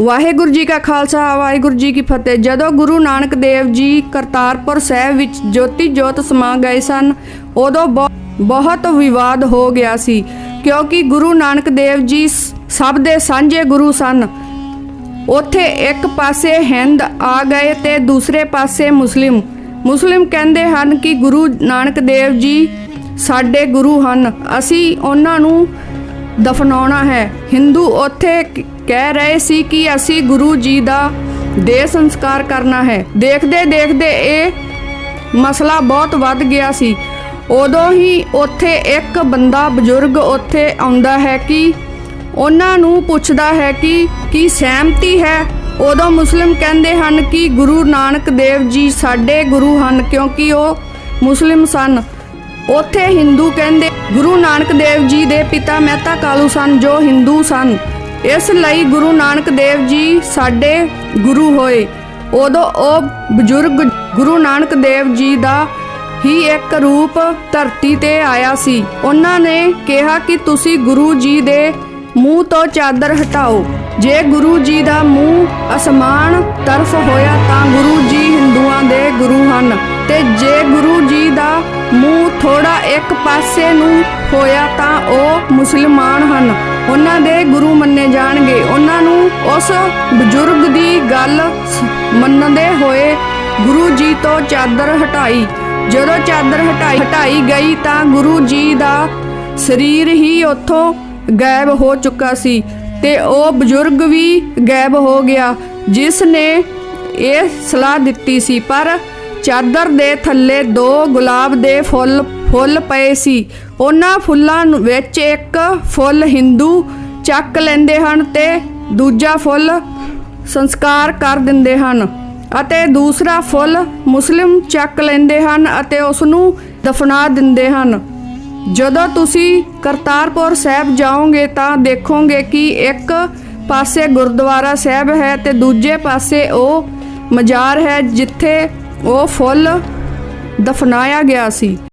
ਵਾਹਿਗੁਰੂ ਜੀ ਕਾ ਖਾਲਸਾ, ਵਾਹਿਗੁਰੂ ਜੀ ਕੀ ਫਤਿਹ। ਜਦੋਂ ਗੁਰੂ ਨਾਨਕ ਦੇਵ ਜੀ ਕਰਤਾਰਪੁਰ ਸਾਹਿਬ ਵਿੱਚ ਜੋਤੀ ਜੋਤ ਸਮਾ ਗਏ ਸਨ, ਉਦੋਂ ਬਹੁ- ਬਹੁਤ ਵਿਵਾਦ ਹੋ ਗਿਆ ਸੀ, ਕਿਉਂਕਿ ਗੁਰੂ ਨਾਨਕ ਦੇਵ ਜੀ ਸਭ ਦੇ ਸਾਂਝੇ ਗੁਰੂ ਸਨ। ਉੱਥੇ ਇੱਕ ਪਾਸੇ ਹਿੰਦ ਆ ਗਏ ਤੇ ਦੂਸਰੇ ਪਾਸੇ ਮੁਸਲਿਮ। ਮੁਸਲਿਮ ਕਹਿੰਦੇ ਹਨ ਕਿ ਗੁਰੂ ਨਾਨਕ ਦੇਵ ਜੀ ਸਾਡੇ ਗੁਰੂ ਹਨ। ਅਸੀਂ ਉਹਨਾਂ ਨੂੰ ਦਫਨਾਉਣਾ ਹੈ। ਹਿੰਦੂ ਉੱਥੇ ਕਹਿ ਰਹੇ ਸੀ ਕਿ ਅਸੀਂ ਗੁਰੂ ਜੀ ਦਾ ਦੇਹ ਸੰਸਕਾਰ ਕਰਨਾ ਹੈ। ਦੇਖਦੇ ਦੇਖਦੇ ਇਹ ਮਸਲਾ ਬਹੁਤ ਵੱਧ ਗਿਆ ਸੀ। ਉਦੋਂ ਹੀ ਉੱਥੇ ਇੱਕ ਬੰਦਾ ਬਜ਼ੁਰਗ ਉੱਥੇ ਆਉਂਦਾ ਹੈ ਕਿ ਉਹਨਾਂ ਨੂੰ ਪੁੱਛਦਾ ਹੈ ਕਿ, ਕੀ ਸਹਿਮਤੀ ਹੈ? ਉਦੋਂ ਮੁਸਲਿਮ ਕਹਿੰਦੇ ਹਨ ਕਿ ਗੁਰੂ ਨਾਨਕ ਦੇਵ ਜੀ ਸਾਡੇ ਗੁਰੂ ਹਨ ਕਿਉਂਕਿ ਉਹ ਮੁਸਲਿਮ ਸਨ। ਉੱਥੇ ਹਿੰਦੂ ਕਹਿੰਦੇ, ਗੁਰੂ ਨਾਨਕ ਦੇਵ ਜੀ ਦੇ ਪਿਤਾ ਮਹਿਤਾ ਕਾਲੂ ਸਨ ਜੋ ਹਿੰਦੂ ਸਨ। ਇਸ ਲਈ ਗੁਰੂ ਨਾਨਕ ਦੇਵ ਜੀ ਸਾਡੇ ਗੁਰੂ ਹੋਏ। ਉਦੋਂ ਉਹ ਬਜ਼ੁਰਗ ਗੁਰੂ ਨਾਨਕ ਦੇਵ ਜੀ ਦਾ ਹੀ ਇੱਕ ਰੂਪ ਧਰਤੀ ਤੇ ਆਇਆ ਸੀ। ਉਹਨਾਂ ਨੇ ਕਿਹਾ ਕਿ ਤੁਸੀਂ ਗੁਰੂ ਜੀ ਦੇ ਮੂੰਹ ਤੋਂ ਚਾਦਰ ਹਟਾਓ। ਜੇ ਗੁਰੂ ਜੀ ਦਾ ਮੂੰਹ ਅਸਮਾਨ ਤਰਫ ਹੋਇਆ ਤਾਂ ਗੁਰੂ ਜੀ ਹਿੰਦੂਆਂ ਦੇ ਗੁਰੂ ਹਨ। ਤੇ ਜੇ ਗੁਰੂ ਜੀ ਦਾ ਮੂੰਹ ਥੋੜਾ ਇੱਕ ਪਾਸੇ ਨੂੰ ਹੋਇਆ ਤਾਂ ਉਹ ਮੁਸਲਮਾਨ ਹਨ। ਉਹਨਾਂ ਦੇ ਗੁਰੂ ਮੰਨੇ ਜਾਣਗੇ। ਉਹਨਾਂ ਨੂੰ ਉਸ ਬਜ਼ੁਰਗ ਦੀ ਗੱਲ ਮੰਨਦੇ ਹੋਏ ਗੁਰੂ ਜੀ ਤੋਂ ਚਾਦਰ ਹਟਾਈ। ਜਦੋਂ ਚਾਦਰ ਹਟਾਈ ਹਟਾਈ ਗਈ ਤਾਂ ਗੁਰੂ ਜੀ ਦਾ ਸਰੀਰ ਹੀ ਉੱਥੋਂ ਗਾਇਬ ਹੋ ਚੁੱਕਾ ਸੀ। ਤੇ ਉਹ ਬਜ਼ੁਰਗ ਵੀ ਗਾਇਬ ਹੋ ਗਿਆ ਜਿਸ ਨੇ ਇਹ ਸਲਾਹ ਦਿੱਤੀ ਸੀ। ਪਰ ਚਾਦਰ ਦੇ ਥੱਲੇ ਦੋ ਗੁਲਾਬ ਦੇ ਫੁੱਲ ਫੁੱਲ ਪਏ ਸੀ। ਉਹਨਾਂ ਫੁੱਲਾਂ ਵਿੱਚ ਇੱਕ ਫੁੱਲ ਹਿੰਦੂ ਚੱਕ ਲੈਂਦੇ ਹਨ ਤੇ ਦੂਜਾ ਫੁੱਲ ਸੰਸਕਾਰ ਕਰ ਦਿੰਦੇ ਹਨ ਅਤੇ ਦੂਸਰਾ ਫੁੱਲ ਮੁਸਲਿਮ ਚੱਕ ਲੈਂਦੇ ਹਨ ਅਤੇ ਉਸ ਨੂੰ ਦਫਨਾ ਦਿੰਦੇ ਹਨ। ਜਦੋਂ ਤੁਸੀਂ ਕਰਤਾਰਪੁਰ ਸਾਹਿਬ ਜਾਓਗੇ ਤਾਂ ਦੇਖੋਗੇ ਕਿ ਇੱਕ ਪਾਸੇ ਗੁਰਦੁਆਰਾ ਸਾਹਿਬ ਹੈ ਤੇ ਦੂਜੇ ਪਾਸੇ ਉਹ ਮਜ਼ਾਰ ਹੈ ਜਿੱਥੇ ਉਹ ਫੁੱਲ ਦਫਨਾਇਆ ਗਿਆ ਸੀ।